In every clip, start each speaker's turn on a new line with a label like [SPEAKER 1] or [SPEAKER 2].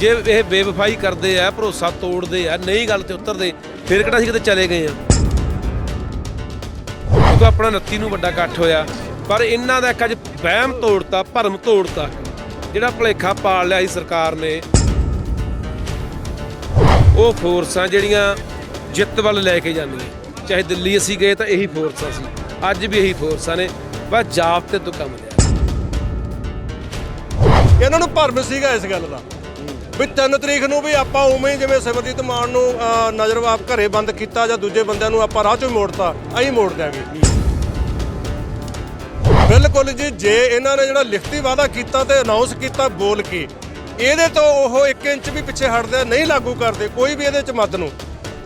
[SPEAKER 1] ਜੇ ਇਹ ਬੇਵਫਾਈ ਕਰਦੇ ਆ, ਭਰੋਸਾ ਤੋੜਦੇ ਆ, ਨਹੀਂ ਗੱਲ ਤੇ ਉਤਰਦੇ, ਫਿਰ ਕਿਹੜਾ ਅਸੀਂ ਕਿਤੇ ਚਲੇ ਗਏ ਆ? ਕਿਉਂਕਿ ਆਪਣਾ 29 ਨੂੰ ਵੱਡਾ ਇਕੱਠ ਹੋਇਆ, ਪਰ ਇਹਨਾਂ ਦਾ ਇੱਕ ਅੱਜ ਵਹਿਮ ਤੋੜਤਾ, ਭਰਮ ਤੋੜਤਾ, ਜਿਹੜਾ ਭਲੇਖਾ ਪਾਲ ਲਿਆ ਸੀ ਸਰਕਾਰ ਨੇ। ਉਹ ਫੋਰਸਾਂ ਜਿਹੜੀਆਂ ਜਿੱਤ ਵੱਲ ਲੈ ਕੇ ਜਾਂਦੀਆਂ, ਚਾਹੇ ਦਿੱਲੀ ਅਸੀਂ ਗਏ ਤਾਂ ਇਹੀ ਫੋਰਸਾਂ ਸੀ, ਅੱਜ ਵੀ ਇਹੀ ਫੋਰਸਾਂ ਨੇ, ਬਸ ਜਾਬਤੇ ਤੋਂ ਕੰਮ ਲਿਆ।
[SPEAKER 2] ਇਹਨਾਂ ਨੂੰ ਭਰਮ ਸੀਗਾ ਇਸ ਗੱਲ ਦਾ। ਵੀ 3 ਤਰੀਕ ਨੂੰ ਵੀ ਆਪਾਂ ਉਵੇਂ ਹੀ ਜਿਵੇਂ ਸਿਮਰਜੀਤ ਮਾਨ ਨੂੰ ਅਹ, ਨਜ਼ਰਵਾਪ ਘਰੇ ਬੰਦ ਕੀਤਾ ਜਾਂ ਦੂਜੇ ਬੰਦਿਆਂ ਨੂੰ ਆਪਾਂ ਰਾਹ ਚੋਂ ਮੋੜਤਾ ਅਸੀਂ ਮੋੜ ਦਿਆਂਗੇ। ਬਿਲਕੁਲ ਜੀ ਜੇ ਇਹਨਾਂ ਨੇ ਜਿਹੜਾ ਲਿਖਤੀ ਵਾਅਦਾ ਕੀਤਾ ਤੇ ਅਨਾਉਂਸ ਕੀਤਾ ਬੋਲ ਕੇ ਇਹਦੇ ਤੋਂ ਉਹ 1 ਇੰਚ ਵੀ ਪਿੱਛੇ ਹਟਦੇ ਨਹੀਂ ਲਾਗੂ ਕਰਦੇ ਕੋਈ ਵੀ ਇਹਦੇ ਚ ਮੱਦ ਨੂੰ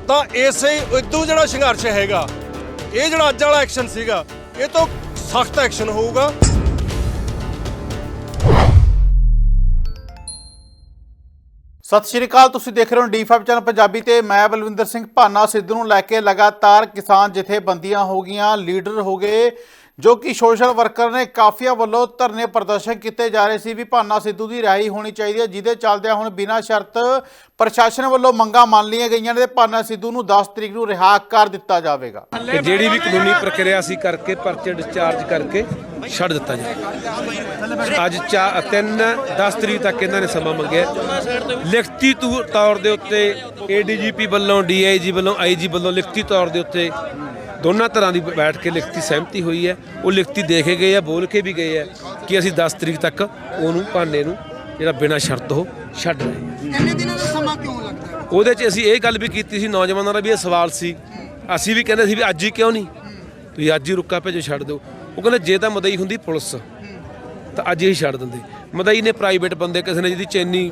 [SPEAKER 2] ਤਾਂ ਇਸੇ ਇਦੋਂ ਜਿਹੜਾ ਸੰਘਰਸ਼ ਹੈਗਾ ਇਹ ਜਿਹੜਾ ਅੱਜ ਵਾਲਾ ਐਕਸ਼ਨ ਸੀਗਾ ਇਹ ਤੋਂ ਸਖਤ ਐਕਸ਼ਨ ਹੋਊਗਾ।
[SPEAKER 3] ਸਤਿ ਸ਼੍ਰੀ ਅਕਾਲ, ਤੁਸੀਂ ਦੇਖ ਰਹੇ ਹੋ ਡੀ5 ਚੈਨਲ ਪੰਜਾਬੀ ਤੇ ਮੈਂ ਬਲਵਿੰਦਰ ਸਿੰਘ ਭਾਨਾ ਸਿੱਧੂ ਨੂੰ ਲੈ ਕੇ ਲਗਾਤਾਰ ਕਿਸਾਨ ਜਥੇਬੰਦੀਆਂ ਹੋ ਗਈਆਂ, ਲੀਡਰ ਹੋ ਗਏ। ਜੋ ਕਿ ਸੋਸ਼ਲ ਵਰਕਰ ਨੇ ਕਾਫੀਆ ਵੱਲੋਂ ਧਰਨੇ ਪ੍ਰਦਰਸ਼ਨ ਕੀਤੇ ਜਾ ਰਹੇ ਸੀ ਵੀ ਭਾਨਾ ਸਿੱਧੂ ਦੀ ਰਿਹਾਈ ਹੋਣੀ ਚਾਹੀਦੀ ਹੈ, ਜਿਹਦੇ ਚੱਲਦਿਆਂ ਹੁਣ ਬਿਨਾਂ ਸ਼ਰਤ ਪ੍ਰਸ਼ਾਸਨ ਵੱਲੋਂ ਮੰਗਾਂ ਮੰਨ ਲਈਆਂ ਗਈਆਂ ਨੇ ਤੇ ਭਾਨਾ ਸਿੱਧੂ ਨੂੰ 10 ਤਰੀਕ ਨੂੰ ਰਿਹਾ ਕਰ ਦਿੱਤਾ ਜਾਵੇਗਾ।
[SPEAKER 1] ਕਿ ਜਿਹੜੀ ਵੀ ਕਾਨੂੰਨੀ ਪ੍ਰਕਿਰਿਆ ਸੀ ਕਰਕੇ ਪਰਚੇ ਡਿਸਚਾਰਜ ਕਰਕੇ ਛੱਡ ਦਿੱਤਾ ਜਾਵੇ ਅੱਜ 3 10 ਤਰੀਕ ਤੱਕ ਇਹਨਾਂ ਨੇ ਸਮਾਂ ਮੰਗਿਆ। ਲਿਖਤੀ ਤੌ- ਤੌਰ ਦੇ ਉੱਤੇ ਏਡੀਜੀਪੀ ਵੱਲੋਂ ਡੀਆਈਜੀ ਵੱਲੋਂ ਆਈਜੀ ਵੱਲੋਂ ਲਿਖਤੀ ਤੌਰ ਦੇ ਉੱਤੇ ਦੋਨਾਂ ਤਰ੍ਹਾਂ ਦੀ ਬੈਠ ਕੇ ਲਿਖਤੀ ਸਹਿਮਤੀ ਹੋਈ ਹੈ। ਉਹ ਲਿਖਤੀ ਦੇ ਕੇ ਗਏ ਆ ਬੋਲ ਕੇ ਵੀ ਗਏ ਆ ਕਿ ਅਸੀਂ 10 ਤਰੀਕ ਤੱਕ ਉਹਨੂੰ ਭਾਨੇ ਨੂੰ ਜਿਹੜਾ ਬਿਨਾਂ ਸ਼ਰਤ ਉਹ ਛੱਡ ਰਹੇ ਹਾਂ।
[SPEAKER 4] ਇੰਨੇ ਦਿਨਾਂ ਦਾ ਸਮਾਂ ਕਿਉਂ ਲੱਗਦਾ? ਹੈ?
[SPEAKER 1] ਉਹਦੇ 'ਚ ਅਸੀਂ ਇਹ ਗੱਲ ਵੀ ਕੀਤੀ ਸੀ ਨੌਜਵਾਨਾਂ ਦਾ ਵੀ ਇਹ ਸਵਾਲ ਸੀ। ਅਸੀਂ ਵੀ ਕਹਿੰਦੇ ਸੀ ਵੀ ਅੱਜ ਹੀ ਕਿਉਂ ਨਹੀਂ? ਤੁਸੀਂ ਅੱਜ ਹੀ ਰੁੱਕਾ ਭੇਜੋ ਛੱਡ ਦਿਓ। ਉਹ ਕਹਿੰਦੇ ਜੇ ਤਾਂ ਮਦਈ ਹੁੰਦੀ ਪੁਲਿਸ ਤਾਂ ਅੱਜ ਹੀ ਛੱਡ ਦਿੰਦੇ। ਮਦਈ ਨੇ ਪ੍ਰਾਈਵੇਟ ਬੰਦੇ ਕਿਸੇ ਨੇ ਜਿਹਦੀ ਚੈਨੀ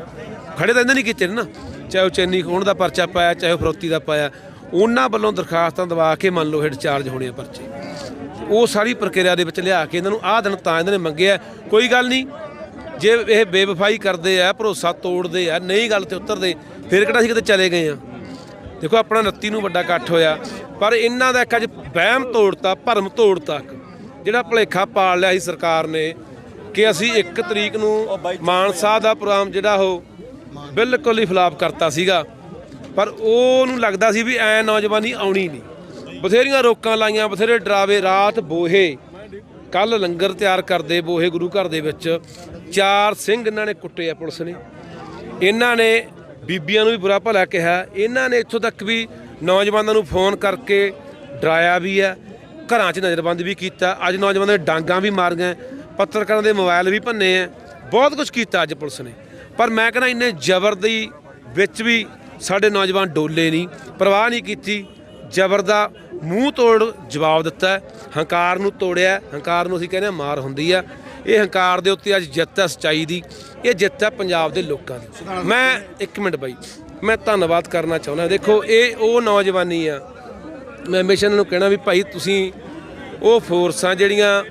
[SPEAKER 1] ਖੜੇ ਤਾਂ ਇਹਨਾਂ ਨਹੀਂ ਕੀਤੇ ਨੇ। ਨਾ ਚਾਹੇ ਉਹ ਚੈਨੀ ਖੋਣ ਦਾ ਪਰਚਾ ਪਾਇਆ ਚਾਹੇ ਉਹ ਫਰੋਤੀ ਦਾ ਪਾਇਆ ਉਹਨਾਂ ਵੱਲੋਂ ਦਰਖਾਸਤਾਂ ਦਵਾ ਕੇ ਮੰਨ ਲਓ ਹੈਡ ਚਾਰਜ ਹੋਣੇ ਆ ਪਰਚੇ। ਉਹ ਸਾਰੀ ਪ੍ਰਕਿਰਿਆ ਦੇ ਵਿੱਚ ਲਿਆ ਕੇ ਇਹਨਾਂ ਨੂੰ ਆਹ ਦਿਨ ਤਾਂ ਇਹਨਾਂ ਨੇ ਮੰਗਿਆ। ਕੋਈ ਗੱਲ ਨਹੀਂ ਜੇ ਇਹ ਬੇਵਫਾਈ ਕਰਦੇ ਆ ਭਰੋਸਾ ਤੋੜਦੇ ਆ ਨਹੀਂ ਗੱਲ ਤੇ ਉਤਰਦੇ ਫਿਰ ਕਿਹੜਾ ਸੀ ਕਿਤੇ ਚਲੇ ਗਏ ਆ? ਦੇਖੋ ਆਪਣਾ 29 ਨੂੰ ਵੱਡਾ ਇਕੱਠ ਹੋਇਆ ਪਰ ਇਹਨਾਂ ਦਾ ਇੱਕ ਅੱਜ ਵਹਿਮ ਤੋੜਤਾ ਭਰਮ ਤੋੜਤਾ ਜਿਹੜਾ ਭਲੇਖਾ ਪਾਲ ਲਿਆ ਸੀ ਸਰਕਾਰ ਨੇ ਕਿ ਅਸੀਂ 1 ਤਰੀਕ ਨੂੰ ਮਾਨਸਾ ਦਾ ਪ੍ਰੋਗਰਾਮ ਜਿਹੜਾ ਉਹ ਬਿਲਕੁਲ ਹੀ ਫਲਾਪ ਕਰਤਾ ਸੀਗਾ। ਪਰ ਉਹਨੂੰ ਲੱਗਦਾ ਸੀ ਵੀ ਐ ਨੌਜਵਾਨੀ ਆਉਣੀ ਨਹੀਂ। ਬਥੇਰੀਆਂ ਰੋਕਾਂ ਲਾਈਆਂ, ਬਥੇਰੇ ਡਰਾਵੇ, ਰਾਤ ਬੋਹੇ ਕੱਲ ਲੰਗਰ ਤਿਆਰ ਕਰਦੇ ਬੋਹੇ ਗੁਰੂ ਘਰ ਦੇ ਵਿੱਚ। ਚਾਰ ਸਿੰਘ ਇਹਨਾਂ ਨੇ ਕੁੱਟੇ ਆ ਪੁਲਿਸ ਨੇ। ਇਹਨਾਂ ਨੇ ਬੀਬੀਆਂ ਨੂੰ ਵੀ ਬੁਰਾ ਭਲਾ ਕਿਹਾ। ਇਹਨਾਂ ਨੇ ਇੱਥੋਂ ਤੱਕ ਵੀ ਨੌਜਵਾਨਾਂ ਨੂੰ ਫੋਨ ਕਰਕੇ ਡਰਾਇਆ ਵੀ ਆ, ਘਰਾਂ 'ਚ ਨਜ਼ਰਬੰਦ ਵੀ ਕੀਤਾ। ਅੱਜ ਨੌਜਵਾਨਾਂ ਦੇ ਡਾਂਗਾਂ ਵੀ ਮਾਰੀਆਂ ਪੱਤਰਕਾਰਾਂ ਦੇ ਮੋਬਾਈਲ ਵੀ ਭੰਨੇ ਆ। ਬਹੁਤ ਕੁਝ ਕੀਤਾ ਅੱਜ ਪੁਲਿਸ ਨੇ। ਪਰ ਮੈਂ ਕਹਿੰਦਾ ਇੰਨੇ ਜ਼ਬਰ ਦੀ ਵਿੱਚ ਵੀ ਸਾਡੇ ਨੌਜਵਾਨ ਡੋਲੇ ਨਹੀਂ ਪਰਵਾਹ ਨਹੀਂ ਕੀਤੀ, ਜ਼ਬਰ ਦਾ ਮੂੰਹ ਤੋੜ ਜਵਾਬ ਦਿੱਤਾ ਹੰਕਾਰ ਨੂੰ ਤੋੜਿਆ ਹੰਕਾਰ ਨੂੰ ਅਸੀਂ ਕਹਿੰਦੇ ਹਾਂ ਮਾਰ ਹੁੰਦੀ ਆ ਇਹ ਹੰਕਾਰ ਦੇ ਉੱਤੇ ਅੱਜ ਜਿੱਤ ਹੈ ਸਚਾਈ ਦੀ, ਇਹ ਜਿੱਤ ਹੈ ਪੰਜਾਬ ਦੇ ਲੋਕਾਂ ਦੀ। ਮੈਂ ਇੱਕ ਮਿੰਟ ਬਾਈ, ਮੈਂ ਧੰਨਵਾਦ ਕਰਨਾ ਚਾਹੁੰਦਾ, ਦੇਖੋ ਇਹ ਉਹ ਨੌਜਵਾਨੀ ਆ, ਮੈਂ ਹਮੇਸ਼ਾ ਇਹਨਾਂ ਨੂੰ ਕਹਿਣਾ ਵੀ ਭਾਈ ਤੁਸੀਂ ਉਹ ਫੋਰਸਾਂ ਜਿਹੜੀਆਂ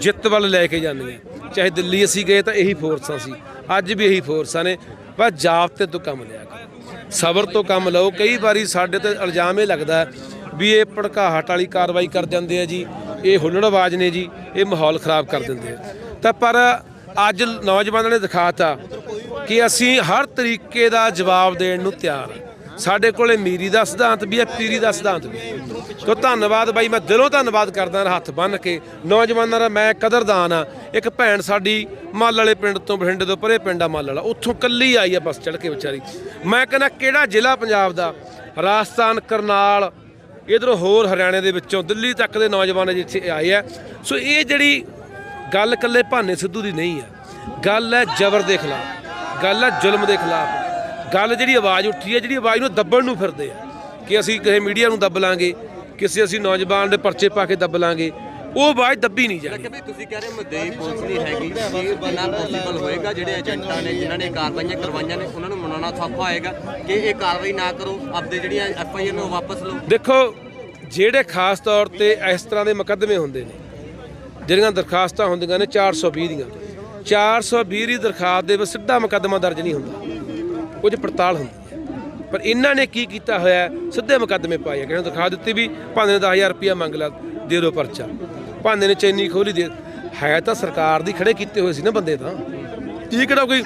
[SPEAKER 1] ਜਿੱਤ ਵੱਲ ਲੈ ਕੇ ਜਾਂਦੀਆਂ, ਚਾਹੇ ਦਿੱਲੀ ਅਸੀਂ ਗਏ ਤਾਂ ਇਹੀ ਫੋਰਸਾਂ ਸੀ, ਅੱਜ ਵੀ ਇਹੀ ਫੋਰਸਾਂ ਨੇ, ਬਸ ਜਾਬਤੇ ਤੋਂ ਕੰਮ ਲਿਆ ਕਰੋ। ਸਬਰ ਤੋਂ ਕੰਮ ਲਓ। ਕਈ ਵਾਰੀ ਸਾਡੇ ਤੇ ਇਲਜ਼ਾਮ ਇਹ ਲੱਗਦਾ ਵੀ ਇਹ ਭੜਕਾਹਟ ਵਾਲੀ ਕਾਰਵਾਈ ਕਰ ਜਾਂਦੇ ਆ ਜੀ, ਇਹ ਹੁੱਲੜਬਾਜ਼ ਨੇ ਜੀ, ਇਹ ਮਾਹੌਲ ਖਰਾਬ ਕਰ ਦਿੰਦੇ ਆ। ਤਾਂ ਪਰ ਅੱਜ ਨੌਜਵਾਨਾਂ ਨੇ ਦਿਖਾਤਾ ਕਿ ਅਸੀਂ ਹਰ ਤਰੀਕੇ ਦਾ ਜਵਾਬ ਦੇਣ ਨੂੰ ਤਿਆਰ ਹਾਂ। ਸਾਡੇ ਕੋਲੇ ਮੀਰੀ ਦਾ ਸਿਧਾਂਤ ਵੀ ਹੈ ਪੀਰੀ ਦਾ ਸਿਧਾਂਤ ਵੀ ਹੈ। ਤੋ ਧੰਨਵਾਦ ਬਾਈ, ਮੈਂ ਦਿਲੋਂ ਧੰਨਵਾਦ ਕਰਦਾ ਹੱਥ ਬੰਨ ਕੇ। ਨੌਜਵਾਨਾਂ ਦਾ ਮੈਂ ਕਦਰਦਾਨ ਆ ਇੱਕ ਭੈਣ ਸਾਡੀ ਮੱਲ ਵਾਲੇ ਪਿੰਡ ਤੋਂ ਬਠਿੰਡੇ ਤੋਂ ਪਰੇ ਪਿੰਡ ਆ ਮੱਲ ਵਾਲਾ। ਉੱਥੋਂ ਕੱਲੀ ਆਈ ਆ ਬਸ ਚੜ ਕੇ ਵਿਚਾਰੀ। ਮੈਂ ਕਹਿੰਦਾ, ਕਿਹੜਾ ਜ਼ਿਲ੍ਹਾ ਪੰਜਾਬ ਦਾ? ਰਾਜਸਥਾਨ, ਕਰਨਾਲ, ਇਧਰੋਂ ਹੋਰ ਹਰਿਆਣੇ ਦੇ ਵਿੱਚੋਂ, ਦਿੱਲੀ ਤੱਕ ਦੇ ਨੌਜਵਾਨ ਜਿੱਥੇ ਆਏ ਆ। ਸੋ ਇਹ ਜਿਹੜੀ ਗੱਲ ਇਕੱਲੇ ਭਾਨੇ ਸਿੱਧੂ ਦੀ ਨਹੀਂ ਆ। ਗੱਲ ਹੈ ਜ਼ਬਰ ਦੇ ਖਿਲਾਫ। ਗੱਲ ਹੈ ਜ਼ੁਲਮ ਦੇ ਖਿਲਾਫ। ਗੱਲ ਜਿਹੜੀ ਆਵਾਜ਼ ਉੱਠੀ ਹੈ ਜਿਹੜੀ ਆਵਾਜ਼ ਨੂੰ ਦੱਬਣ ਨੂੰ ਫਿਰਦੇ ਆ ਕਿ ਅਸੀਂ ਕਿਸੇ ਮੀਡੀਆ ਨੂੰ ਦੱਬ ਲਾਂਗੇ ਕਿਸੇ ਅਸੀਂ ਨੌਜਵਾਨ ਦੇ ਪਰਚੇ ਪਾ ਕੇ ਦੱਬ ਲਾਂਗੇ ਉਹ ਆਵਾਜ਼ ਦੱਬੀ ਨਹੀਂ ਜਾਣੀ।
[SPEAKER 5] ਕਿ ਵੀ ਤੁਸੀਂ ਕਹਿ ਰਹੇ ਮਦਈ ਪੁਲਿਸ ਨਹੀਂ ਹੈਗੀ ਕੀ ਬਣਾ ਪੋਸੀਬਲ ਹੋਏਗਾ ਜਿਹੜੇ ਏਜੰਟਾਂ ਨੇ ਜਿਨ੍ਹਾਂ ਨੇ ਕਾਰਵਾਈਆਂ ਕਰਵਾਈਆਂ ਨੇ ਉਹਨਾਂ ਨੂੰ ਮਨਾਉਣਾ ਸੌਖਾ ਹੋਏਗਾ ਕਿ ਇਹ ਕਾਰਵਾਈ ਨਾ ਕਰੋ ਆਪਦੇ ਜਿਹੜੀਆਂ ਐਫ ਆਈ ਆਰ ਨੂੰ ਵਾਪਸ ਲਓ।
[SPEAKER 1] ਦੇਖੋ ਜਿਹੜੇ ਖਾਸ ਤੌਰ ਤੇ ਇਸ ਤਰ੍ਹਾਂ ਦੇ ਮੁਕੱਦਮੇ ਹੁੰਦੇ ਨੇ ਜਿਹੜੀਆਂ ਦਰਖਾਸਤਾਂ ਹੁੰਦੀਆਂ ਨੇ 420 ਦੀਆਂ 420 ਦੀ ਦਰਖਾਸਤ ਦੇ ਵਿੱਚ ਸਿੱਧਾ ਮੁਕੱਦਮਾ ਦਰਜ ਨਹੀਂ ਹੁੰਦਾ। ਕੁਝ ਪੜਤਾਲ ਹੁੰਦੀ ਹੈ। ਪਰ ਇਹਨਾਂ ਨੇ ਕੀ ਕੀਤਾ ਹੋਇਆ ਸਿੱਧੇ ਮੁਕੱਦਮੇ ਪਾਏ ਆ। ਕਿਹਨਾਂ ਦਰਖਾਸਤ ਦਿੱਤੀ ਵੀ ਭਾਂਦੇ ਨੇ 10000 ਰੁਪਇਆ ਮੰਗ ਲਾ, ਦੇ ਦਿਓ ਪਰਚਾ। ਭਾਂਦੇ ਨੇ ਚੈਨੀ ਖੋਲੀ ਦੇ ਹੈ ਤਾਂ ਸਰਕਾਰ ਦੀ ਖੜੇ ਕੀਤੇ ਹੋਏ ਸੀ ਨਾ ਬੰਦੇ ਤਾਂ। ਕੀ ਕਿਹੜਾ ਕੋਈ,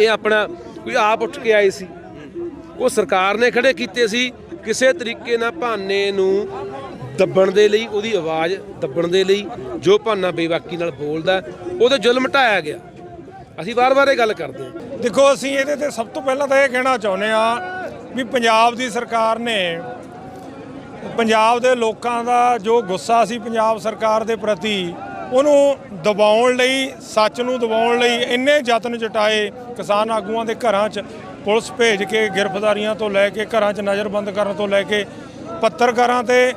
[SPEAKER 1] ਇਹ ਆਪਣਾ ਕੋਈ ਆਪ ਉੱਠ ਕੇ ਆਏ ਸੀ? ਉਹ ਸਰਕਾਰ ਨੇ ਖੜੇ ਕੀਤੇ ਸੀ, ਕਿਸੇ ਤਰੀਕੇ ਨਾਲ ਭਾਨੇ ਨੂੰ ਦੱਬਣ ਦੇ ਲਈ, ਉਹਦੀ ਆਵਾਜ਼ ਦੱਬਣ ਦੇ ਲਈ, ਜੋ ਭਾਨਾ ਬੇਵਾਕੀ ਨਾਲ ਬੋਲਦਾ, ਉਹਦੇ ਜ਼ੁਲਮ ਢਾਇਆ ਗਿਆ। ਅਸੀਂ ਵਾਰ-ਵਾਰ ਇਹ ਗੱਲ ਕਰਦੇ ਹਾਂ।
[SPEAKER 6] ਦੇਖੋ, ਅਸੀਂ ਇਹਦੇ ਤੇ ਸਭ ਤੋਂ ਪਹਿਲਾਂ ਤਾਂ ਇਹ ਕਹਿਣਾ ਚਾਹੁੰਦੇ ਆ ਵੀ ਪੰਜਾਬ ਦੀ ਸਰਕਾਰ ਨੇ ਪੰਜਾਬ ਦੇ ਲੋਕਾਂ ਦਾ ਜੋ ਗੁੱਸਾ ਸੀ ਪੰਜਾਬ ਸਰਕਾਰ ਦੇ ਪ੍ਰਤੀ, ਉਹਨੂੰ ਦਬਾਉਣ ਲਈ, ਸੱਚ ਨੂੰ ਦਬਾਉਣ ਲਈ ਇੰਨੇ ਯਤਨ ਜਟਾਏ ਕਿਸਾਨ ਆਗੂਆਂ ਦੇ ਘਰਾਂ 'ਚ। ਪੁਲਿਸ ਭੇਜ ਕੇ ਗ੍ਰਿਫਤਾਰੀਆਂ ਤੋਂ ਲੈ ਕੇ ਘਰਾਂ 'ਚ ਨਜ਼ਰਬੰਦ ਕਰਨ ਤੋਂ ਲੈ ਕੇ ਪੱਤਰਕਾਰਾਂ ਤੇ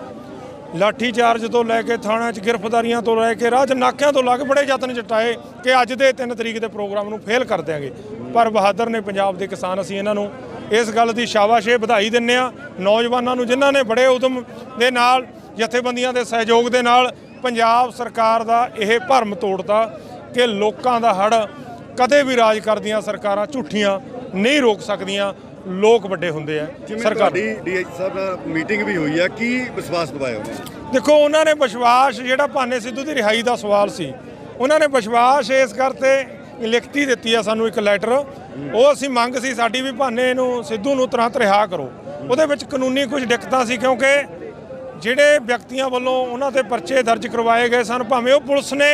[SPEAKER 6] ਲਾਠੀ ਚਾਰਜ ਤੋਂ ਲੈ ਕੇ ਥਾਣਿਆਂ 'ਚ ਗ੍ਰਿਫਤਾਰੀਆਂ ਤੋਂ ਲੈ ਕੇ ਰਾਹ 'ਚ ਨਾਕਿਆਂ ਤੋਂ ਲੱਗ ਬੜੇ ਯਤਨ ਜਟਾਏ ਕਿ ਅੱਜ ਦੇ 3 ਤਰੀਕ ਦੇ ਪ੍ਰੋਗਰਾਮ ਨੂੰ ਫੇਲ ਕਰ ਦਿਆਂਗੇ। ਪਰ ਬਹਾਦਰ ਨੇ ਪੰਜਾਬ ਦੇ ਕਿਸਾਨ ਅਸੀਂ ਇਹਨਾਂ ਨੂੰ ਇਸ ਗੱਲ ਦੀ ਸ਼ਾਬਾਸ਼ ਇਹ ਵਧਾਈ ਦਿੰਨੇ ਆ। ਨੌਜਵਾਨਾਂ ਨੂੰ ਜਿਨ੍ਹਾਂ ਨੇ ਬੜੇ ਉਦਮ ਦੇ ਨਾਲ, ਜਥੇਬੰਦੀਆਂ ਦੇ ਸਹਿਯੋਗ ਦੇ ਨਾਲ ਪੰਜਾਬ ਸਰਕਾਰ ਦਾ ਇਹ ਭਰਮ ਤੋੜਤਾ ਕਿ ਲੋਕਾਂ ਦਾ ਹੜ ਕਦੇ ਵੀ ਰਾਜ ਕਰਦੀਆਂ ਸਰਕਾਰਾਂ ਝੂਠੀਆਂ ਨਹੀਂ ਰੋਕ ਸਕਦੀਆਂ। ਲੋਕ ਵੱਡੇ ਹੁੰਦੇ ਆ ਸਰਕਾਰ
[SPEAKER 7] ਤੁਹਾਡੀ ਡੀਆਈਜੀ ਸਾਹਿਬ ਨਾਲ ਮੀਟਿੰਗ ਵੀ ਹੋਈ ਆ ਕੀ ਵਿਸ਼ਵਾਸ ਦਿਵਾਇਆ ਉਹਨੇ
[SPEAKER 6] ਦੇਖੋ ਉਹਨਾਂ ਨੇ ਵਿਸ਼ਵਾਸ ਜਿਹੜਾ ਭਾਨੇ ਸਿੱਧੂ ਦੀ ਰਿਹਾਈ ਦਾ ਸਵਾਲ ਸੀ ਉਹਨਾਂ ਨੇ ਵਿਸ਼ਵਾਸ ਇਸ ਕਰਤੇ ਲਿਖਤੀ ਦਿੱਤੀ ਆ ਸਾਨੂੰ ਇੱਕ ਲੈਟਰ। ਉਹ ਅਸੀਂ ਮੰਗ ਸੀ ਸਾਡੀ ਵੀ ਭਾਨੇ ਨੂੰ ਸਿੱਧੂ ਨੂੰ ਤੁਰੰਤ ਰਿਹਾ ਕਰੋ। ਉਹਦੇ ਵਿੱਚ ਕਾਨੂੰਨੀ ਕੁਝ ਦਿੱਕਤਾਂ ਸੀ ਕਿਉਂਕਿ ਜਿਹੜੇ ਵਿਅਕਤੀਆਂ ਵੱਲੋਂ ਉਹਨਾਂ ਤੇ ਪਰਚੇ ਦਰਜ ਕਰਵਾਏ ਗਏ ਸਨ ਭਾਵੇਂ ਉਹ ਪੁਲਿਸ ਨੇ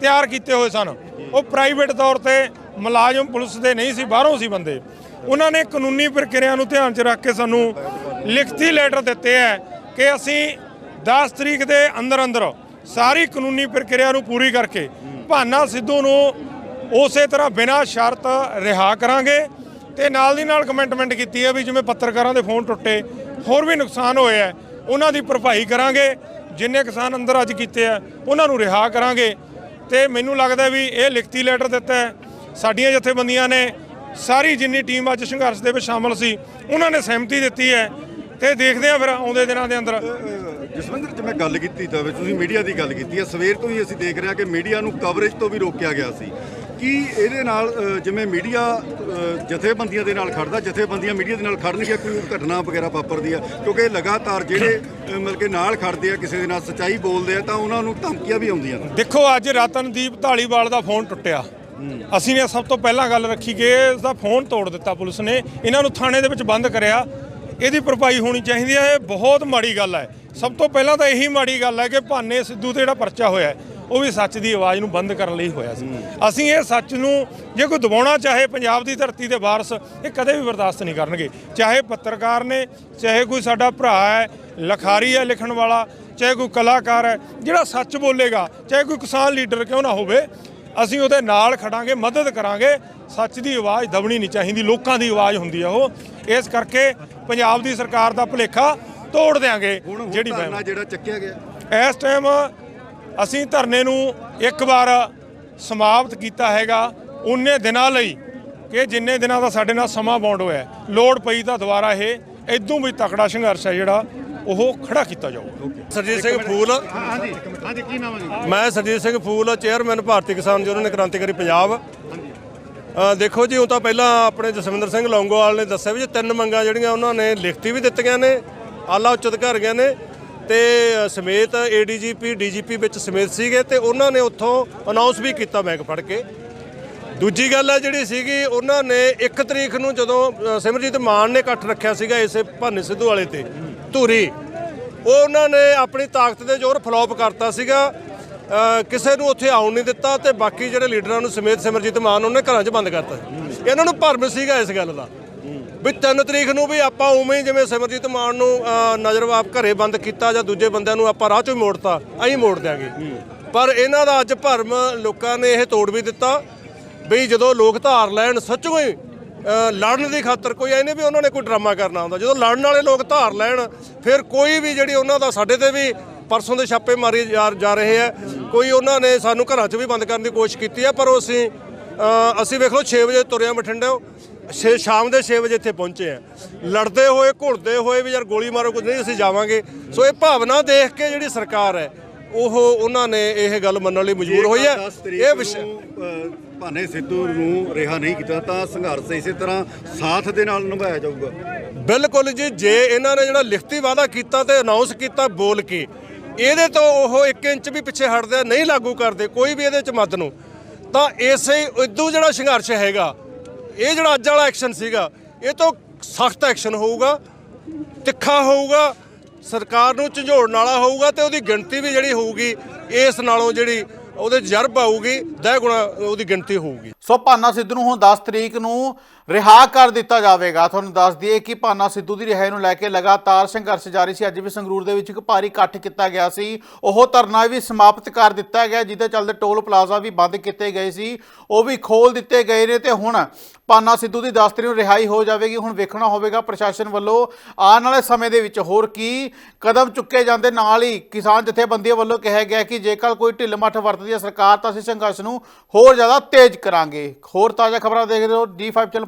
[SPEAKER 6] ਤਿਆਰ ਕੀਤੇ ਹੋਏ ਸਨ ਉਹ ਪ੍ਰਾਈਵੇਟ ਤੌਰ ਤੇ ਮੁਲਾਜ਼ਮ ਪੁਲਿਸ ਦੇ ਨਹੀਂ ਸੀ ਬਾਹਰੋਂ ਸੀ ਬੰਦੇ। ਉਹਨਾਂ ਨੇ ਕਾਨੂੰਨੀ ਪ੍ਰਕਿਰਿਆ ਨੂੰ ਧਿਆਨ 'ਚ ਰੱਖ ਕੇ ਸਾਨੂੰ ਲਿਖਤੀ ਲੈਟਰ ਦਿੱਤੇ ਹੈ ਕਿ ਅਸੀਂ 10 ਤਰੀਕ ਦੇ ਅੰਦਰ ਅੰਦਰ ਸਾਰੀ ਕਾਨੂੰਨੀ ਪ੍ਰਕਿਰਿਆ ਨੂੰ ਪੂਰੀ ਕਰਕੇ ਭਾਨਾ ਸਿੱਧੂ ਨੂੰ ਉਸੇ ਤਰ੍ਹਾਂ ਬਿਨਾਂ ਸ਼ਰਤ ਰਿਹਾ ਕਰਾਂਗੇ ਤੇ ਨਾਲ ਦੀ ਨਾਲ ਕਮੈਂਟਮੈਂਟ ਕੀਤੀ ਹੈ ਵੀ ਜਿਵੇਂ ਪੱਤਰਕਾਰਾਂ ਦੇ ਫੋਨ ਟੁੱਟੇ, ਹੋਰ ਵੀ ਨੁਕਸਾਨ ਹੋਏ ਹੈ ਉਹਨਾਂ ਦੀ ਭਰਪਾਈ ਕਰਾਂਗੇ, ਜਿੰਨੇ ਕਿਸਾਨ ਅੰਦਰ ਅੱਜ ਕੀਤੇ ਆ ਉਹਨਾਂ ਨੂੰ ਰਿਹਾ ਕਰਾਂਗੇ। ਤੇ ਮੈਨੂੰ ਲੱਗਦਾ ਵੀ ਇਹ ਲਿਖਤੀ ਲੈਟਰ ਦਿੱਤਾ ਹੈ ਸਾਡੀਆਂ ਜਥੇਬੰਦੀਆਂ ਨੇ ਸਾਰੀ ਜਿੰਨੀ ਟੀਮ ਅੱਜ ਸੰਘਰਸ਼ ਦੇ ਵਿੱਚ ਸ਼ਾਮਲ ਸੀ ਉਹਨਾਂ ਨੇ ਸਹਿਮਤੀ ਦਿੱਤੀ ਹੈ ਤੇ ਦੇਖਦੇ ਆ ਫਿਰ ਆਉਂਦੇ ਦਿਨਾਂ ਦੇ ਅੰਦਰ।
[SPEAKER 7] ਜਸਵਿੰਦਰ ਜਿਵੇਂ ਗੱਲ ਕੀਤੀ ਤਾਂ ਵਿੱਚ ਤੁਸੀਂ ਮੀਡੀਆ ਦੀ ਗੱਲ ਕੀਤੀ ਹੈ ਸਵੇਰ ਤੋਂ ਹੀ ਅਸੀਂ ਦੇਖ ਰਹੇ ਹਾਂ ਕਿ ਮੀਡੀਆ ਨੂੰ ਕਵਰੇਜ ਤੋਂ ਵੀ ਰੋਕਿਆ ਗਿਆ ਸੀ। ਕੀ ਇਹਦੇ ਨਾਲ ਜਿਵੇਂ ਮੀਡੀਆ ਜਥੇਬੰਦੀਆਂ ਦੇ ਨਾਲ ਖੜਦਾ ਜਥੇਬੰਦੀਆਂ ਮੀਡੀਆ ਦੇ ਨਾਲ ਖੜਨਗੀਆਂ ਕੋਈ ਘਟਨਾ ਵਗੈਰਾ ਵਾਪਰਦੀ ਆ? ਕਿਉਂਕਿ ਲਗਾਤਾਰ ਜਿਹੜੇ ਮਤਲਬ ਕਿ ਨਾਲ ਖੜਦੇ ਆ ਕਿਸੇ ਦੇ ਨਾਲ ਸੱਚਾਈ ਬੋਲਦੇ ਆ ਤਾਂ ਉਹਨਾਂ ਨੂੰ ਧਮਕੀਆਂ ਵੀ ਆਉਂਦੀਆਂ ਨੇ।
[SPEAKER 6] ਦੇਖੋ ਅੱਜ ਰਤਨਦੀਪ ਢਾਲੀਵਾਲ ਦਾ ਫੋਨ ਟੁੱਟਿਆ। ਅਸੀਂ ਨੇ ਸਭ ਤੋਂ ਪਹਿਲਾਂ ਗੱਲ ਰੱਖੀ ਕਿ ਇਸ ਦਾ ਫੋਨ ਤੋੜ ਦਿੱਤਾ ਪੁਲਿਸ ਨੇ। ਇਹਨਾਂ ਨੂੰ ਥਾਣੇ ਦੇ ਵਿੱਚ ਬੰਦ ਕਰਿਆ। ਇਹਦੀ ਭਰਪਾਈ ਹੋਣੀ ਚਾਹੀਦੀ ਹੈ। ਇਹ ਬਹੁਤ ਮਾੜੀ ਗੱਲ ਹੈ। ਸਭ ਤੋਂ ਪਹਿਲਾਂ ਤਾਂ ਇਹੀ ਮਾੜੀ ਗੱਲ ਹੈ ਕਿ ਭਾਨੇ ਸਿੱਧੂ ਤੇ ਜਿਹੜਾ ਪਰਚਾ ਹੋਇਆ ਹੈ, ਉਹ ਵੀ ਸੱਚ ਦੀ ਆਵਾਜ਼ ਨੂੰ ਬੰਦ ਕਰਨ ਲਈ ਹੋਇਆ ਸੀ। ਅਸੀਂ ਇਹ ਸੱਚ ਨੂੰ ਜੇ ਕੋਈ ਦਬਾਉਣਾ ਚਾਹੇ ਪੰਜਾਬ ਦੀ ਧਰਤੀ ਦੇ ਵਾਰਸ ਇਹ ਕਦੇ ਵੀ ਬਰਦਾਸ਼ਤ ਨਹੀਂ ਕਰਨਗੇ। ਚਾਹੇ ਪੱਤਰਕਾਰ ਨੇ ਚਾਹੇ ਕੋਈ ਸਾਡਾ ਭਰਾ ਹੈ ਲਖਾਰੀ ਹੈ ਲਿਖਣ ਵਾਲਾ ਚਾਹੇ ਕੋਈ ਕਲਾਕਾਰ ਹੈ ਜਿਹੜਾ ਸੱਚ ਬੋਲੇਗਾ ਚਾਹੇ ਕੋਈ ਕਿਸਾਨ ਲੀਡਰ ਕਿਉਂ ਨਾ ਹੋਵੇ ਅਸੀਂ ਉਹਦੇ ਨਾਲ ਖੜਾਂਗੇ ਮਦਦ ਕਰਾਂਗੇ। ਸੱਚ ਦੀ ਆਵਾਜ਼ ਦਬਣੀ ਨਹੀਂ ਚਾਹੀਦੀ ਲੋਕਾਂ ਦੀ ਆਵਾਜ਼ ਹੁੰਦੀ ਆ ਉਹ। ਇਸ ਕਰਕੇ ਪੰਜਾਬ ਦੀ ਸਰਕਾਰ ਦਾ ਭੁਲੇਖਾ ਤੋੜ
[SPEAKER 7] ਹੁਣ
[SPEAKER 6] ਜਿਹੜੀ
[SPEAKER 7] ਜਿਹੜਾ ਚੱਕਿਆ ਗਿਆ।
[SPEAKER 6] ਇਸ ਟਾਈਮ ਅਸੀਂ ਧਰਨੇ ਨੂੰ ਇੱਕ ਵਾਰ ਸਮਾਪਤ ਕੀਤਾ ਹੈਗਾ ਉਨੇ ਦਿਨਾਂ ਲਈ ਕਿ ਜਿੰਨੇ ਦਿਨਾਂ ਦਾ ਸਾਡੇ ਨਾਲ ਸਮਾਂ ਬੌਂਡ ਹੋਇਆ। ਹੈ। ਲੋੜ ਪਈ ਤਾਂ ਦੁਬਾਰਾ ਇਹ ਇਦੋਂ ਵੀ ਤਕੜਾ ਸੰਘਰਸ਼ ਹੈ ਜਿਹੜਾ ਉਹ ਖੜਾ ਕੀਤਾ ਜਾਊ।
[SPEAKER 2] ਸਰਜੀਤ ਸਿੰਘ ਫੂਲ।
[SPEAKER 7] ਹਾਂਜੀ। ਹਾਂਜੀ ਕੀ ਨਾਮ ਹੈ ਜੀ?
[SPEAKER 2] ਮੈਂ ਸਰਜੀਤ ਸਿੰਘ ਫੂਲ ਚੇਅਰਮੈਨ ਭਾਰਤੀ ਕਿਸਾਨ ਯੂਨੀਅਨ ਕ੍ਰਾਂਤੀਕਾਰੀ ਪੰਜਾਬ। ਦੇਖੋ ਜੀ ਉਹ ਤਾਂ ਪਹਿਲਾਂ ਆਪਣੇ ਜਸਵਿੰਦਰ ਸਿੰਘ ਲੌਂਗੋਵਾਲ ਨੇ ਦੱਸਿਆ ਵੀ ਜੇ ਤਿੰਨ ਮੰਗਾਂ ਜਿਹੜੀਆਂ ਉਹਨਾਂ ਨੇ ਲਿਖਤੀ ਵੀ ਦਿੱਤੀਆਂ ਨੇ ਆਲਾ ਉੱਚ ਅਧਿਕਾਰੀਆਂ ਨੇ। ਤੇ ਸਮੇਤ ਏਡੀਜੀਪੀ ਡੀਜੀਪੀ ਵਿੱਚ ਸਮੇਤ ਸੀਗੇ ਤੇ ਉਹਨਾਂ ਨੇ ਉੱਥੋਂ ਅਨਾਉਂਸ ਵੀ ਕੀਤਾ ਬੈਂਕ ਫੜ ਕੇ। ਦੂਜੀ ਗੱਲ ਹੈ ਜਿਹੜੀ ਸੀਗੀ ਉਹਨਾਂ ਨੇ 1 ਤਰੀਕ ਨੂੰ ਜਦੋਂ ਸਿਮਰਜੀਤ ਮਾਨ ਨੇ ਇਕੱਠ ਰੱਖਿਆ ਸੀਗਾ ਇਸੇ ਭਾਨੇ ਸਿੱਧੂ ਵਾਲੇ ਤੇ ਧੂਰੀ। ਉਹ ਉਹਨਾਂ ਨੇ ਆਪਣੀ ਤਾਕਤ ਦੇ ਜ਼ੋਰ ਫਲੋਪ ਕਰਤਾ ਸੀਗਾ। ਕਿਸੇ ਨੂੰ ਉੱਥੇ ਆਉਣ ਨਹੀਂ ਦਿੱਤਾ ਤੇ ਬਾਕੀ ਜਿਹੜੇ ਲੀਡਰਾਂ ਨੂੰ ਸਮੇਤ ਸਿਮਰਜੀਤ ਮਾਨ ਉਹਨੇ ਘਰਾਂ 'ਚ ਬੰਦ ਕਰਤਾ। ਇਹਨਾਂ ਨੂੰ ਭਰਮ ਸੀਗਾ ਇਸ ਗੱਲ ਦਾ। ਵੀ 3 ਤਰੀਕ ਨੂੰ ਵੀ ਆਪਾਂ ਉਵੇਂ ਹੀ ਜਿਵੇਂ ਸਿਮਰਜੀਤ ਮਾਨ ਨੂੰ ਅ, ਨਜ਼ਰਵਾਪ ਘਰੇ ਬੰਦ ਕੀਤਾ ਜਾਂ ਦੂਜੇ ਬੰਦਿਆਂ ਨੂੰ ਆਪਾਂ ਰਾਹ 'ਚੋਂ ਮੋੜਤਾ ਅਸੀਂ ਮੋੜ ਦਿਆਂਗੇ। ਪਰ ਇਹਨਾਂ ਦਾ ਅੱਜ ਭਰਮ ਲੋਕਾਂ ਨੇ ਇਹ ਤੋੜ ਵੀ ਦਿੱਤਾ ਵੀ ਜਦੋਂ ਲੋਕ ਧਾਰ ਲੈਣ ਸੱਚੋ ਹੀ ਲੜਨ ਦੀ ਖਾਤਰ ਕੋਈ ਐ ਨਹੀਂ ਵੀ ਉਹਨਾਂ ਨੇ ਕੋਈ ਡਰਾਮਾ ਕਰਨਾ ਹੁੰਦਾ। ਜਦੋਂ ਲੜਨ ਵਾਲੇ ਲੋਕ ਧਾਰ ਲੈਣ ਫਿਰ ਕੋਈ ਵੀ ਜਿਹੜੀ ਉਹਨਾਂ ਦਾ ਸਾਡੇ ਤੇ ਵੀ ਪਰਸੋਂ ਦੇ ਛਾਪੇ ਮਾਰੇ ਜਾ ਰਹੇ ਆ ਕੋਈ ਉਹਨਾਂ ਨੇ ਸਾਨੂੰ ਘਰਾਂ 'ਚ ਵੀ ਬੰਦ ਕਰਨ ਦੀ ਕੋਸ਼ਿਸ਼ ਕੀਤੀ ਆ ਪਰ ਉਹ ਅਸੀਂ ਅਸੀਂ ਵੇਖ ਲਓ 6 ਵਜੇ ਤੁਰਿਆ ਬਠਿੰਡੇ ਛੇ ਸ਼ਾਮ ਦੇ 6 ਵਜੇ ਇੱਥੇ ਪਹੁੰਚੇ ਆ ਲੜਦੇ ਹੋਏ ਘੁਲਦੇ ਹੋਏ ਵੀ ਯਾਰ ਗੋਲੀ ਮਾਰੋ ਕੁਝ ਨਹੀਂ ਅਸੀਂ ਜਾਵਾਂਗੇ। ਸੋ ਇਹ ਭਾਵਨਾ ਦੇਖ ਕੇ ਜਿਹੜੀ ਸਰਕਾਰ ਹੈ ਉਹ ਉਹਨਾਂ ਨੇ ਇਹ ਗੱਲ ਮੰਨਣ ਲਈ ਮਜਬੂਰ ਹੋਈ ਹੈ
[SPEAKER 7] 10 ਤਰੀਕ
[SPEAKER 2] ਇਹ
[SPEAKER 7] ਭਾਨੇ ਸਿੱਧੂ ਨੂੰ ਰਿਹਾ ਨਹੀਂ ਕੀਤਾ ਤਾਂ ਸੰਘਰਸ਼ ਇਸੇ ਤਰ੍ਹਾਂ ਸਾਥ ਦੇ ਨਾਲ ਨਿਭਾਇਆ ਜਾਊਗਾ।
[SPEAKER 2] ਬਿਲਕੁਲ ਜੀ, ਜੇ ਇਹਨਾਂ ਨੇ ਜਿਹੜਾ ਲਿਖਤੀ ਵਾਅਦਾ ਕੀਤਾ ਤੇ ਅਨਾਉਂਸ ਕੀਤਾ ਬੋਲ ਕੇ, ਇਹਦੇ ਤੋਂ ਉਹ 1 ਇੰਚ ਵੀ ਪਿੱਛੇ ਹਟਦੇ ਨਹੀਂ ਲਾਗੂ ਕਰਦੇ, ਕੋਈ ਵੀ ਇਹਦੇ ਚ ਮੱਦ ਨੂੰ। ਤਾਂ ਇਸੇ ਇਦੋਂ ਜਿਹੜਾ ਸੰਘਰਸ਼ ਹੈਗਾ, ਇਹ ਜਿਹੜਾ ਅੱਜ ਵਾਲਾ ਐਕਸ਼ਨ ਸੀਗਾ, ਇਹ ਤੋਂ ਸਖਤ ਐਕਸ਼ਨ ਹੋਊਗਾ, ਤਿੱਖਾ ਹੋਊਗਾ, ਸਰਕਾਰ ਨੂੰ ਝੰਜੋੜਨ ਵਾਲਾ ਹੋਊਗਾ ਤੇ ਉਹਦੀ ਗਿਣਤੀ ਵੀ ਜਿਹੜੀ ਹੋਊਗੀ, ਇਸ ਨਾਲੋਂ ਜਿਹੜੀ ਉਹਦੇ ਜਰਬ ਆਊਗੀ, ਦਹ ਗੁਣਾ ਉਹਦੀ ਗਿਣਤੀ ਹੋਊਗੀ।
[SPEAKER 3] ਸੋ ਭਾਨਾ ਸਿੱਧੂ ਨੂੰ ਹੁਣ 10 ਤਰੀਕ ਨੂੰ ਰਿਹਾ ਕਰ ਦਿੱਤਾ ਜਾਵੇਗਾ। ਤੁਹਾਨੂੰ ਦੱਸ ਦਈਏ ਕਿ ਭਾਨਾ ਸਿੱਧੂ ਦੀ ਰਿਹਾਈ ਨੂੰ ਲੈ ਕੇ ਲਗਾਤਾਰ ਸੰਘਰਸ਼ ਜਾਰੀ ਸੀ। ਅੱਜ ਵੀ ਸੰਗਰੂਰ ਦੇ ਵਿੱਚ ਇੱਕ ਭਾਰੀ ਇਕੱਠ ਕੀਤਾ ਗਿਆ ਸੀ। ਉਹ ਧਰਨਾ ਵੀ ਸਮਾਪਤ ਕਰ ਦਿੱਤਾ ਗਿਆ, ਜਿਹਦੇ ਚੱਲਦੇ ਟੋਲ ਪਲਾਜ਼ਾ ਵੀ ਬੰਦ ਕੀਤੇ ਗਏ ਸੀ। ਉਹ ਵੀ ਖੋਲ ਦਿੱਤੇ ਗਏ ਨੇ ਤੇ ਹੁਣ ਭਾਨਾ ਸਿੱਧੂ ਦੀ 10 ਤਰੀਕ ਨੂੰ ਰਿਹਾਈ ਹੋ ਜਾਵੇਗੀ। ਹੁਣ ਵੇਖਣਾ ਹੋਵੇਗਾ ਪ੍ਰਸ਼ਾਸਨ ਵੱਲੋਂ। ਆਉਣ ਵਾਲੇ ਸਮੇਂ ਦੇ ਵਿੱਚ ਹੋਰ ਕੀ ਕਦਮ ਚੁੱਕੇ ਜਾਂਦੇ ਨਾਲ ਹੀ ਕਿਸਾਨ ਜਥੇਬੰਦੀਆਂ ਵੱਲੋਂ ਕਿਹਾ ਗਿਆ ਕਿ ਜੇਕਰ ਕੋਈ ਢਿੱਲ ਮੱਠ ਵਰਤਦੀ ਹੈ ਸਰਕਾਰ, ਤਾਂ ਅਸੀਂ ਸੰਘਰਸ਼ ਨੂੰ ਹੋਰ ਜ਼ਿਆਦਾ ਤੇਜ਼ ਕਰਾਂਗੇ। ਹੋਰ ਤਾਜ਼ਾ ਖਬਰਾਂ ਦੇਖ ਦੇਖਦੇ ਰਹੋ। D5 channel